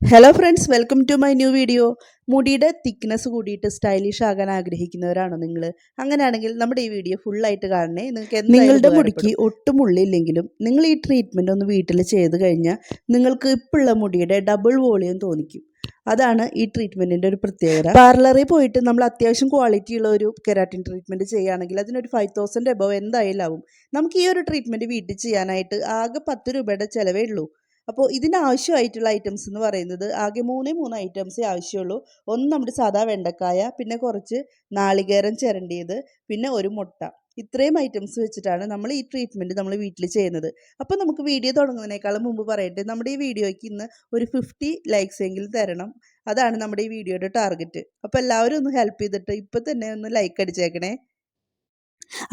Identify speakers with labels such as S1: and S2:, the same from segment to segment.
S1: Hello friends welcome to my new video മുടിയുടെ thickness കൂടിയിട്ട് stylish ആകാൻ ആഗ്രഹിക്കുന്നവരാണോ നിങ്ങൾ അങ്ങനെയാണെങ്കിൽ നമ്മുടെ ഈ വീഡിയോ ഫുള്ളായിട്ട് കാണണേ. നിങ്ങൾക്ക് നിങ്ങളുടെ മുടിക്ക് ഒട്ടും ഉള്ളില്ലെങ്കിലും നിങ്ങൾ ഈ ട്രീറ്റ്മെന്റ് ഒന്ന് വീട്ടിൽ ചെയ്ത് കഴിഞ്ഞാൽ നിങ്ങൾക്ക് ഇപ്പോഴുള്ള മുടിയുടെ ഡബിൾ വോളിയം തോന്നിക്കും. അതാണ് ഈ ട്രീറ്റ്മെന്റിന്റെ ഒരു പ്രത്യേകത. പാർലറിൽ പോയിട്ട് നമ്മൾ അത്യാവശ്യം ക്വാളിറ്റി ഉള്ള ഒരു കെരാറ്റിൻ ട്രീറ്റ്മെന്റ് ചെയ്യുകയാണെങ്കിൽ അതിനൊരു ഫൈവ് തൗസൻഡ് എബവ് എന്തായാലും ആവും. നമുക്ക് ഈ ഒരു ട്രീറ്റ്മെന്റ് വീട്ടിൽ ചെയ്യാനായിട്ട് ആകെ പത്ത് രൂപയുടെ ചിലവേ ഉള്ളൂ. അപ്പോൾ ഇതിനാവശ്യമായിട്ടുള്ള ഐറ്റംസ് എന്ന് പറയുന്നത് ആകെ മൂന്നേ മൂന്ന് ഐറ്റംസേ ആവശ്യമുള്ളൂ. ഒന്ന് നമ്മുടെ സാധാ വെണ്ടക്കായ പിന്നെ കുറച്ച് നാളികേരം ചിരണ്ടിയത് പിന്നെ ഒരു മുട്ട. ഇത്രയും ഐറ്റംസ് വെച്ചിട്ടാണ് നമ്മൾ ഈ ട്രീറ്റ്മെന്റ് നമ്മൾ വീട്ടിൽ ചെയ്യുന്നത്. അപ്പോൾ നമുക്ക് വീഡിയോ തുടങ്ങുന്നതിനേക്കാളും മുമ്പ് പറയട്ടെ നമ്മുടെ ഈ വീഡിയോയ്ക്ക് ഇന്ന് ഒരു ഫിഫ്റ്റി ലൈക്സ് എങ്കിലും തരണം. അതാണ് നമ്മുടെ ഈ വീഡിയോയുടെ ടാർഗറ്റ് അപ്പോൾ എല്ലാവരും ഒന്ന് ഹെൽപ്പ് ചെയ്തിട്ട് ഇപ്പോൾ തന്നെ ഒന്ന് ലൈക്ക് അടിച്ചേക്കണേ.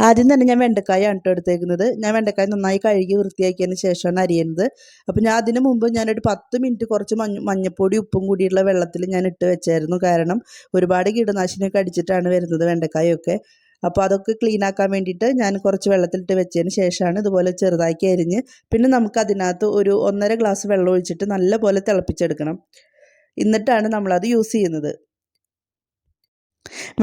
S1: ആദ്യം തന്നെ ഞാൻ വെണ്ടക്കായ കേട്ടോ എടുത്തേക്കുന്നത്. ഞാൻ വെണ്ടക്കായ നന്നായി കഴുകി വൃത്തിയാക്കിയതിന് ശേഷമാണ് അരിയുന്നത് അപ്പോൾ ഞാൻ അതിന് മുമ്പ് ഞാനൊരു പത്ത് മിനിറ്റ് കുറച്ച് മഞ്ഞ മഞ്ഞപ്പൊടി ഉപ്പും കൂടിയുള്ള വെള്ളത്തിൽ ഞാൻ ഇട്ട് വെച്ചായിരുന്നു. കാരണം ഒരുപാട് കീടനാശിനിയൊക്കെ അടിച്ചിട്ടാണ് വരുന്നത് വെണ്ടക്കായൊക്കെ. അപ്പോൾ അതൊക്കെ ക്ലീൻ ആക്കാൻ വേണ്ടിയിട്ട് ഞാൻ കുറച്ച് വെള്ളത്തിലിട്ട് വെച്ചതിന് ശേഷമാണ് ഇതുപോലെ ചെറുതാക്കി അരിഞ്ഞ് പിന്നെ നമുക്ക് അതിനകത്ത് ഒരു ഒന്നര ഗ്ലാസ് വെള്ളം ഒഴിച്ചിട്ട് നല്ലപോലെ തിളപ്പിച്ചെടുക്കണം. എന്നിട്ടാണ് നമ്മളത് യൂസ് ചെയ്യുന്നത്.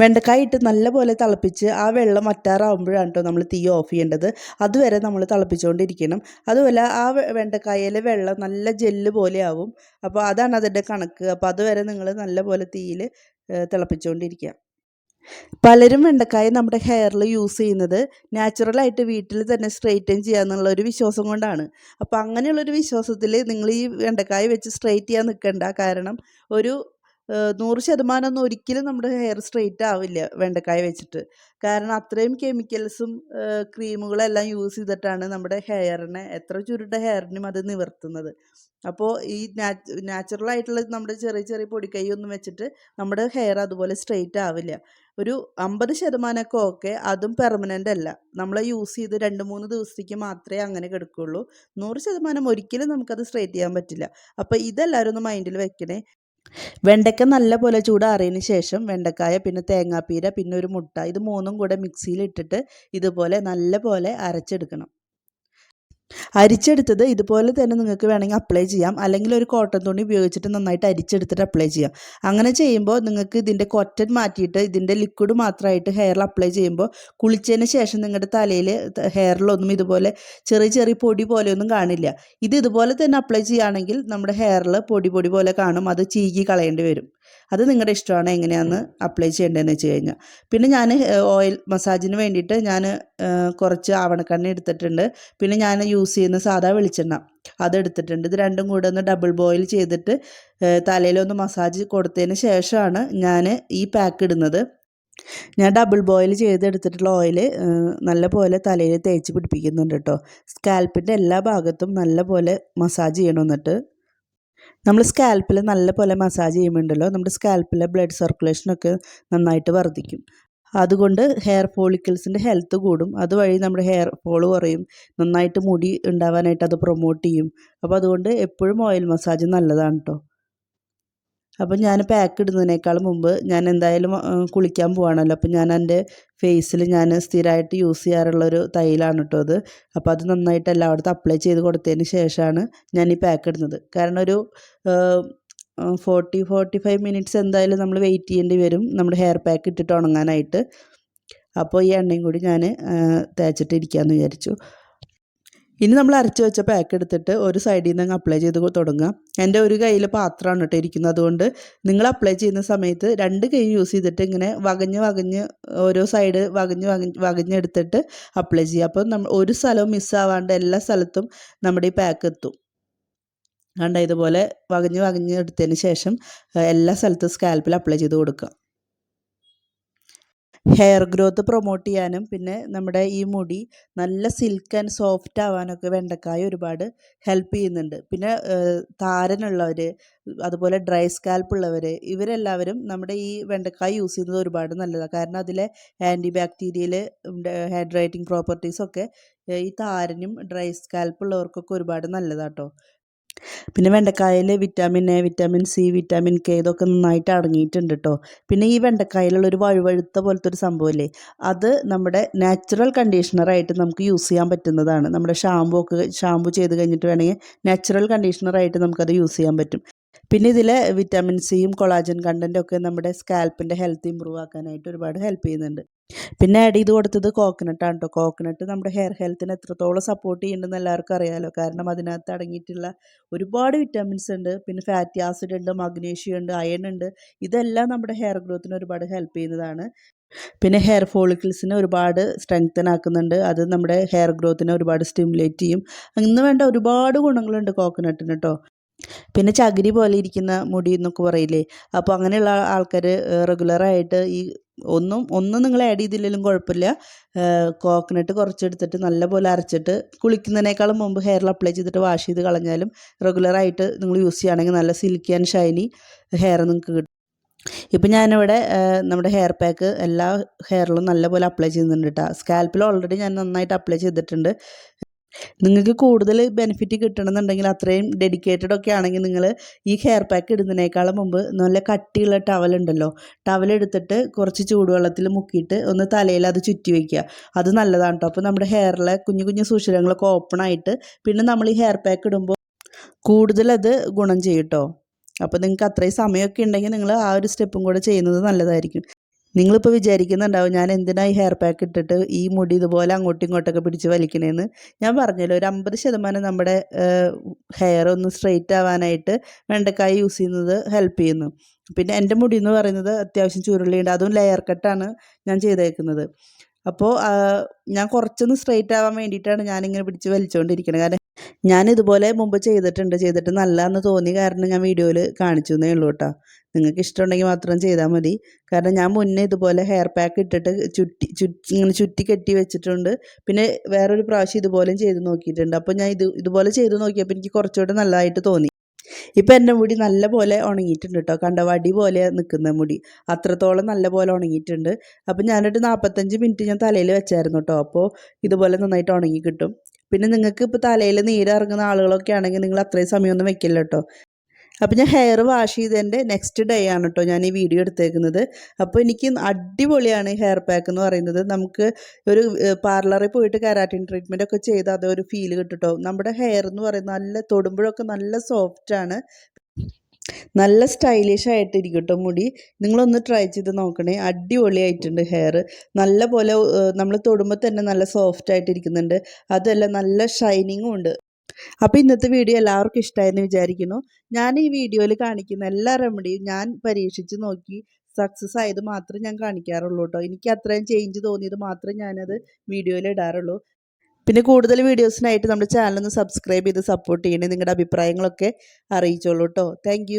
S1: വെണ്ടക്കായ ഇട്ട് നല്ലപോലെ തിളപ്പിച്ച് ആ വെള്ളം അറ്റാറാവുമ്പോഴാണ് കേട്ടോ നമ്മൾ തീ ഓഫ് ചെയ്യേണ്ടത്. അതുവരെ നമ്മൾ തിളപ്പിച്ചുകൊണ്ടിരിക്കണം അതുപോലെ ആ വെണ്ടക്കായയിലെ വെള്ളം നല്ല ജെല്ല് പോലെ ആവും അപ്പോൾ അതാണ് അതിന്റെ കണക്ക്. അപ്പോൾ അതുവരെ നിങ്ങൾ നല്ലപോലെ തീയിൽ തിളപ്പിച്ചുകൊണ്ടിരിക്കുക പലരും വെണ്ടക്കായ നമ്മുടെ ഹെയറിൽ യൂസ് ചെയ്യുന്നത് നാച്ചുറലായിട്ട് വീട്ടിൽ തന്നെ സ്ട്രെയിറ്റൻ ചെയ്യാന്നുള്ള ഒരു വിശ്വാസം കൊണ്ടാണ്. അപ്പോൾ അങ്ങനെയുള്ളൊരു വിശ്വാസത്തിൽ നിങ്ങൾ ഈ വെണ്ടക്കായ വെച്ച് സ്ട്രെയിറ്റ് ചെയ്യാൻ നിൽക്കണ്ട കാരണം ഒരു നൂറ് ശതമാനമൊന്നും ഒരിക്കലും നമ്മുടെ ഹെയർ സ്ട്രെയിറ്റ് ആവില്ല വെണ്ടക്കായ വെച്ചിട്ട്. കാരണം അത്രയും കെമിക്കൽസും ക്രീമുകളെല്ലാം യൂസ് ചെയ്തിട്ടാണ് നമ്മുടെ ഹെയറിനെ എത്ര ചുരുട്ട ഹെയറിനും അത് നിവർത്തുന്നത്. അപ്പോൾ ഈ നാച്ചുറൽ ആയിട്ടുള്ള നമ്മുടെ ചെറിയ ചെറിയ പൊടിക്കൈ ഒന്നും വെച്ചിട്ട് നമ്മുടെ ഹെയർ അതുപോലെ സ്ട്രെയിറ്റ് ആവില്ല. ഒരു അമ്പത് ശതമാനമൊക്കെ ഓക്കെ അതും പെർമനന്റ് അല്ല. നമ്മൾ യൂസ് ചെയ്ത് രണ്ട് മൂന്ന് ദിവസത്തേക്ക് മാത്രമേ അങ്ങനെ കിടക്കുകയുള്ളൂ നൂറ് ശതമാനം ഒരിക്കലും നമുക്കത് സ്ട്രെയിറ്റ് ചെയ്യാൻ പറ്റില്ല. അപ്പോൾ ഇതെല്ലാവരും ഒന്ന് മൈൻഡിൽ വെക്കണേ. വെണ്ടയ്ക്ക നല്ലപോലെ ചൂടാറിയതിന് ശേഷം വെണ്ടക്കായ പിന്നെ തേങ്ങാപ്പീര പിന്നെ ഒരു മുട്ട ഇത് മൂന്നും കൂടെ മിക്സിയിൽ ഇട്ടിട്ട് ഇതുപോലെ നല്ലപോലെ അരച്ചെടുക്കണം. അരിച്ചെടുത്തത് ഇതുപോലെ തന്നെ നിങ്ങൾക്ക് വേണമെങ്കിൽ അപ്ലൈ ചെയ്യാം. അല്ലെങ്കിൽ ഒരു കോട്ടൺ തുണി ഉപയോഗിച്ചിട്ട് നന്നായിട്ട് അരിച്ചെടുത്തിട്ട് അപ്ലൈ ചെയ്യാം. അങ്ങനെ ചെയ്യുമ്പോൾ നിങ്ങൾക്ക് ഇതിന്റെ കൊറ്റൻ മാറ്റിയിട്ട് ഇതിന്റെ ലിക്വിഡ് മാത്രമായിട്ട് ഹെയറിൽ അപ്ലൈ ചെയ്യുമ്പോൾ കുളിച്ചതിന് ശേഷം നിങ്ങളുടെ തലയിൽ ഹെയറിലൊന്നും ഇതുപോലെ ചെറിയ ചെറിയ പൊടി പോലെയൊന്നും കാണില്ല. ഇത് ഇതുപോലെ തന്നെ അപ്ലൈ ചെയ്യുകയാണെങ്കിൽ നമ്മുടെ ഹെയറിൽ പൊടി പൊടി പോലെ കാണും. അത് ചീകി കളയേണ്ടി വരും. അത് നിങ്ങളുടെ ഇഷ്ടമാണ് എങ്ങനെയാന്ന് അപ്ലൈ ചെയ്യേണ്ടതെന്ന് വെച്ച് കഴിഞ്ഞാൽ പിന്നെ ഞാൻ ഓയിൽ മസാജിന് വേണ്ടിയിട്ട് ഞാൻ കുറച്ച് ആവണക്കണ്ണ എടുത്തിട്ടുണ്ട്. പിന്നെ ഞാൻ യൂസ് ചെയ്യുന്ന സാധാ വെളിച്ചെണ്ണ അതെടുത്തിട്ടുണ്ട് ഇത് രണ്ടും കൂടെ ഒന്ന് ഡബിൾ ബോയിൽ ചെയ്തിട്ട് തലയിലൊന്ന് മസാജ് കൊടുത്തതിന് ശേഷമാണ് ഞാൻ ഈ പാക്ക് ഇടുന്നത്. ഞാൻ ഡബിൾ ബോയിൽ ചെയ്തെടുത്തിട്ടുള്ള ഓയിൽ നല്ലപോലെ തലയിൽ തേച്ച് പിടിപ്പിക്കുന്നുണ്ട് കേട്ടോ സ്കാൽപ്പിന്റെ എല്ലാ ഭാഗത്തും നല്ലപോലെ മസാജ് ചെയ്യണം എന്നിട്ട്. നമ്മൾ സ്കാൽപ്പിൽ നല്ല പോലെ മസാജ് ചെയ്യുമ്പോണ്ടല്ലോ നമ്മുടെ സ്കാൽപ്പിലെ ബ്ലഡ് സർക്കുലേഷനൊക്കെ നന്നായിട്ട് വർദ്ധിക്കും. അതുകൊണ്ട് ഹെയർ ഫോളിക്കിൾസിന്റെ ഹെൽത്ത് കൂടും. അതുവഴി നമ്മുടെ ഹെയർ ഫോൾ കുറയും. നന്നായിട്ട് മുടി ഉണ്ടാവാനായിട്ട് അത് പ്രൊമോട്ട് ചെയ്യും. അപ്പോൾ അതുകൊണ്ട് എപ്പോഴും ഓയിൽ മസാജ് നല്ലതാണ് കേട്ടോ അപ്പം ഞാൻ പാക്ക് ഇടുന്നതിനേക്കാൾ മുമ്പ് ഞാൻ എന്തായാലും കുളിക്കാൻ പോവാണല്ലോ. അപ്പം ഞാൻ എന്റെ ഫേസിൽ ഞാൻ സ്ഥിരമായിട്ട് യൂസ് ചെയ്യാറുള്ളൊരു തൈലാണ് കേട്ടോ അത്. അപ്പോൾ അത് നന്നായിട്ട് എല്ലായിടത്തും അപ്ലൈ ചെയ്ത് കൊടുത്തതിന് ശേഷമാണ് ഞാൻ ഈ പാക്ക് ഇടുന്നത്. കാരണം ഒരു ഫോർട്ടി ഫോർട്ടി ഫൈവ് മിനിറ്റ്സ് എന്തായാലും നമ്മൾ വെയിറ്റ് ചെയ്യേണ്ടി വരും. നമ്മുടെ ഹെയർ പാക്ക് ഇട്ടിട്ട് ഉണങ്ങാനായിട്ട്. അപ്പോൾ ഈ എണ്ണയും കൂടി ഞാൻ തേച്ചിട്ട് ഇരിക്കാമെന്ന് വിചാരിച്ചു. ഇനി നമ്മൾ അരച്ച് വെച്ച പാക്ക് എടുത്തിട്ട് ഒരു സൈഡിൽ നിന്ന് അങ്ങ് അപ്ലൈ ചെയ്ത് തുടങ്ങുക. എന്റെ ഒരു കയ്യിൽ പാത്രമാണ് കേട്ടോ ഇരിക്കുന്നത്. അതുകൊണ്ട് നിങ്ങൾ അപ്ലൈ ചെയ്യുന്ന സമയത്ത് രണ്ട് കൈ യൂസ് ചെയ്തിട്ട് ഇങ്ങനെ വകഞ്ഞ് വകഞ്ഞ് ഓരോ സൈഡ് വകഞ്ഞ് വകഞ്ഞ് വകഞ്ഞെടുത്തിട്ട് അപ്ലൈ ചെയ്യുക. അപ്പോൾ നമ്മൾ ഒരു സ്ഥലവും മിസ്സാവാണ്ട് എല്ലാ സ്ഥലത്തും നമ്മുടെ ഈ പാക്ക് എത്തും. കണ്ട? ഇതുപോലെ വകഞ്ഞ് വകഞ്ഞ് എടുത്തതിന് ശേഷം എല്ലാ സ്ഥലത്തും സ്കാൽപ്പിൽ അപ്ലൈ ചെയ്ത് കൊടുക്കുക. ഹെയർ ഗ്രോത്ത് പ്രൊമോട്ട് ചെയ്യാനും പിന്നെ നമ്മുടെ ഈ മുടി നല്ല സിൽക്ക് ആൻഡ് സോഫ്റ്റ് ആവാനൊക്കെ വെണ്ടക്കായ ഒരുപാട് ഹെൽപ്പ് ചെയ്യുന്നുണ്ട്. പിന്നെ താരനുള്ളവർ അതുപോലെ ഡ്രൈ സ്കാൽപ്പ് ഉള്ളവർ ഇവരെല്ലാവരും നമ്മുടെ ഈ വെണ്ടക്കായ യൂസ് ചെയ്യുന്നത് ഒരുപാട് നല്ലതാണ് കാരണം അതിലെ ആന്റി ബാക്ടീരിയൽ ഹൈഡ്രേറ്റിംഗ് പ്രോപ്പർട്ടീസൊക്കെ ഈ താരനും ഡ്രൈ സ്കാൽപ്പ് ഉള്ളവർക്കൊക്കെ ഒരുപാട് നല്ലതാട്ടോ. പിന്നെ വെണ്ടക്കായയിൽ vitamin A vitamin C vitamin K ഇതൊക്കെ നന്നായിട്ട് അടങ്ങിയിട്ടുണ്ട് കേട്ടോ പിന്നെ ഈ വെണ്ടക്കായയിലുള്ള ഒരു വഴുവഴുത്ത പോലത്തെ ഒരു സംഭവമില്ലേ അത് നമ്മുടെ നാച്ചുറൽ കണ്ടീഷണറായിട്ട് നമുക്ക് യൂസ് ചെയ്യാൻ പറ്റുന്നതാണ്. നമ്മുടെ ഷാമ്പു ഒക്കെ ഷാമ്പു ചെയ്ത് കഴിഞ്ഞിട്ട് വേണമെങ്കിൽ നാച്ചുറൽ കണ്ടീഷണറായിട്ട് നമുക്കത് യൂസ് ചെയ്യാൻ പറ്റും. പിന്നെ ഇതിൽ വിറ്റാമിൻ സിയും കൊളാജൻ കണ്ടന്റും ഒക്കെ നമ്മുടെ സ്കാൽപ്പിന്റെ ഹെൽത്ത് ഇമ്പ്രൂവ് ആക്കാനായിട്ട് ഒരുപാട് ഹെൽപ്പ് ചെയ്യുന്നുണ്ട്. പിന്നെ ആഡ് ചെയ്ത് കൊടുത്തത് കോക്കനട്ടാണ് കേട്ടോ കോക്കനട്ട് നമ്മുടെ ഹെയർ ഹെൽത്തിന് എത്രത്തോളം സപ്പോർട്ട് ചെയ്യുന്നുണ്ടെന്ന് എല്ലാവർക്കും അറിയാമല്ലോ കാരണം അതിനകത്ത് അടങ്ങിയിട്ടുള്ള ഒരുപാട് വിറ്റാമിൻസ് ഉണ്ട്. പിന്നെ ഫാറ്റി ആസിഡ് ഉണ്ട് മഗ്നീഷ്യം ഉണ്ട് അയൺ ഉണ്ട്. ഇതെല്ലാം നമ്മുടെ ഹെയർ ഗ്രോത്തിന് ഒരുപാട് ഹെൽപ്പ് ചെയ്യുന്നതാണ്. പിന്നെ ഹെയർ ഫോളിക്കിൾസിനെ ഒരുപാട് സ്ട്രെങ്തൻ ആക്കുന്നുണ്ട്. അത് നമ്മുടെ ഹെയർ ഗ്രോത്തിനെ ഒരുപാട് സ്റ്റിമുലേറ്റ് ചെയ്യും. അങ്ങനെ വേണ്ട ഒരുപാട് ഗുണങ്ങളുണ്ട് കോക്കനട്ടിന് കേട്ടോ പിന്നെ ചകിരി പോലെ ഇരിക്കുന്ന മുടി എന്നൊക്കെ പറയില്ലേ? അപ്പോൾ അങ്ങനെയുള്ള ആൾക്കാർ റെഗുലറായിട്ട് ഈ ഒന്നും ഒന്നും നിങ്ങൾ ആഡ് ചെയ്തില്ലെങ്കിലും കുഴപ്പമില്ല. കോക്കനട്ട് കുറച്ചെടുത്തിട്ട് നല്ലപോലെ അരച്ചിട്ട് കുളിക്കുന്നതിനേക്കാളും മുമ്പ് ഹെയറിൽ അപ്ലൈ ചെയ്തിട്ട് വാഷ് ചെയ്ത് കളഞ്ഞാലും റെഗുലറായിട്ട് നിങ്ങൾ യൂസ് ചെയ്യുകയാണെങ്കിൽ നല്ല സിൽക്കി ആൻഡ് ഷൈനി ഹെയർ നിങ്ങൾക്ക് കിട്ടും. ഇപ്പം ഞാനിവിടെ നമ്മുടെ ഹെയർ പാക്ക് എല്ലാ ഹെയറിലും നല്ലപോലെ അപ്ലൈ ചെയ്യുന്നുണ്ട് കേട്ടോ സ്കാൽപ്പിൽ ഓൾറെഡി ഞാൻ നന്നായിട്ട് അപ്ലൈ ചെയ്തിട്ടുണ്ട്. നിങ്ങൾക്ക് കൂടുതൽ ബെനിഫിറ്റ് കിട്ടണമെന്നുണ്ടെങ്കിൽ അത്രയും ഡെഡിക്കേറ്റഡ് ഒക്കെ ആണെങ്കിൽ നിങ്ങൾ ഈ ഹെയർ പാക്ക് ഇടുന്നതിനേക്കാളും മുമ്പ് നല്ല കട്ടിയുള്ള ടവൽ ഉണ്ടല്ലോ. ടവൽ എടുത്തിട്ട് കുറച്ച് ചൂടുവെള്ളത്തിൽ മുക്കിയിട്ട് ഒന്ന് തലയിൽ അത് ചുറ്റി വയ്ക്കുക അത് നല്ലതാണ് കേട്ടോ അപ്പോൾ നമ്മുടെ ഹെയറിലെ കുഞ്ഞു കുഞ്ഞു സുഷിരങ്ങളൊക്കെ ഓപ്പൺ ആയിട്ട് പിന്നെ നമ്മൾ ഈ ഹെയർ പാക്ക് ഇടുമ്പോൾ കൂടുതലത് ഗുണം ചെയ്യും കേട്ടോ അപ്പോൾ നിങ്ങൾക്ക് അത്രയും സമയമൊക്കെ ഉണ്ടെങ്കിൽ നിങ്ങൾ ആ ഒരു സ്റ്റെപ്പും കൂടെ ചെയ്യുന്നത് നല്ലതായിരിക്കും. നിങ്ങളിപ്പോൾ വിചാരിക്കുന്നുണ്ടാവും ഞാൻ എന്തിനാണ് ഈ ഹെയർ പാക്ക് ഇട്ടിട്ട് ഈ മുടി ഇതുപോലെ അങ്ങോട്ടും ഇങ്ങോട്ടൊക്കെ പിടിച്ച് വലിക്കണേന്ന്. ഞാൻ പറഞ്ഞല്ലോ ഒരു അമ്പത് ശതമാനം നമ്മുടെ ഹെയർ ഒന്ന് സ്ട്രെയിറ്റ് ആവാനായിട്ട് വെണ്ടക്കായ യൂസ് ചെയ്യുന്നത് ഹെൽപ്പ് ചെയ്യുന്നു. പിന്നെ എന്റെ മുടി എന്ന് പറയുന്നത് അത്യാവശ്യം ചുരുളിയുണ്ട് അതും ലെയർ കട്ടാണ് ഞാൻ ചെയ്തേക്കുന്നത്. അപ്പോൾ ഞാൻ കുറച്ചൊന്ന് സ്ട്രെയിറ്റ് ആവാൻ വേണ്ടിയിട്ടാണ് ഞാനിങ്ങനെ പിടിച്ച് വലിച്ചുകൊണ്ടിരിക്കുന്നത് കാരണം ഞാൻ ഇതുപോലെ മുമ്പ് ചെയ്തിട്ടുണ്ട് ചെയ്തിട്ട് നല്ലതെന്ന് തോന്നി കാരണം ഞാൻ വീഡിയോയിൽ കാണിച്ചു എന്നേ ഉള്ളൂ കേട്ടോ. നിങ്ങൾക്ക് ഇഷ്ടമുണ്ടെങ്കിൽ മാത്രം ചെയ്താൽ മതി. കാരണം ഞാൻ മുന്നേ ഇതുപോലെ ഹെയർ പാക്ക് ഇട്ടിട്ട് ചുറ്റി ചുറ്റി ഇങ്ങനെ ചുറ്റി കെട്ടി വെച്ചിട്ടുണ്ട്. പിന്നെ വേറൊരു പ്രാവശ്യം ഇതുപോലെയും ചെയ്ത് നോക്കിയിട്ടുണ്ട്. അപ്പോൾ ഞാൻ ഇത് ഇതുപോലെ ചെയ്ത് നോക്കിയപ്പോൾ എനിക്ക് കുറച്ചുകൂടെ നല്ലതായിട്ട് തോന്നി. ഇപ്പം എന്റെ മുടി നല്ലപോലെ ഉണങ്ങിയിട്ടുണ്ട് കേട്ടോ. കണ്ട? വടി പോലെ നിൽക്കുന്ന മുടി. അത്രത്തോളം നല്ലപോലെ ഉണങ്ങിയിട്ടുണ്ട്. അപ്പം ഞാനൊരു നാൽപ്പത്തഞ്ച് മിനിറ്റ് ഞാൻ തലയിൽ വെച്ചായിരുന്നു കേട്ടോ. അപ്പോൾ ഇതുപോലെ നന്നായിട്ട് ഉണങ്ങി കിട്ടും. പിന്നെ നിങ്ങൾക്ക് ഇപ്പോൾ തലയിൽ നീരിറങ്ങുന്ന ആളുകളൊക്കെ ആണെങ്കിൽ നിങ്ങൾ അത്രയും സമയമൊന്നും വെക്കില്ല കേട്ടോ അപ്പോൾ ഞാൻ ഹെയർ വാഷ് ചെയ്തതിന്റെ നെക്സ്റ്റ് ഡേ ആണ് കേട്ടോ ഞാൻ ഈ വീഡിയോ എടുത്തേക്കുന്നത്. അപ്പോൾ എനിക്ക് അടിപൊളിയാണ് ഹെയർ പാക്ക് എന്ന് പറയുന്നത്. നമുക്ക് ഒരു പാർലറിൽ പോയിട്ട് കരാറ്റിൻ ട്രീറ്റ്മെന്റ് ഒക്കെ ചെയ്ത് അതൊരു ഫീൽ കേട്ടോ നമ്മുടെ ഹെയർ എന്ന് പറയുന്നത് നല്ല തൊടുമ്പോഴൊക്കെ നല്ല സോഫ്റ്റാണ് നല്ല സ്റ്റൈലിഷ് ആയിട്ടിരിക്കും കേട്ടോ മുടി. നിങ്ങളൊന്ന് ട്രൈ ചെയ്ത് നോക്കണേ. അടിപൊളിയായിട്ടുണ്ട് ഹെയർ നല്ല പോലെ നമ്മൾ തൊടുമ്പോൾ തന്നെ നല്ല സോഫ്റ്റ് ആയിട്ടിരിക്കുന്നുണ്ട്. അതല്ല നല്ല ഷൈനിങ്ങും ഉണ്ട്. അപ്പോൾ ഇന്നത്തെ വീഡിയോ എല്ലാവർക്കും ഇഷ്ടമായെന്ന് വിചാരിക്കുന്നു. ഞാൻ ഈ വീഡിയോയിൽ കാണിക്കുന്ന എല്ലാ റെമഡിയും ഞാൻ പരീക്ഷിച്ച് നോക്കി. സക്സസ് ആയത് മാത്രമേ ഞാൻ കാണിക്കാറുള്ളൂ കേട്ടോ എനിക്ക് അത്രയും ചേഞ്ച് തോന്നിയത് മാത്രമേ ഞാനത് വീഡിയോയിൽ ഇടാറുള്ളൂ. പിന്നെ കൂടുതൽ വീഡിയോസിനായിട്ട് നമ്മുടെ ചാനൽ ഒന്ന് സബ്സ്ക്രൈബ് ചെയ്ത് സപ്പോർട്ട് ചെയ്യണേ നിങ്ങളുടെ അഭിപ്രായങ്ങളൊക്കെ അറിയിച്ചോളൂ കേട്ടോ താങ്ക്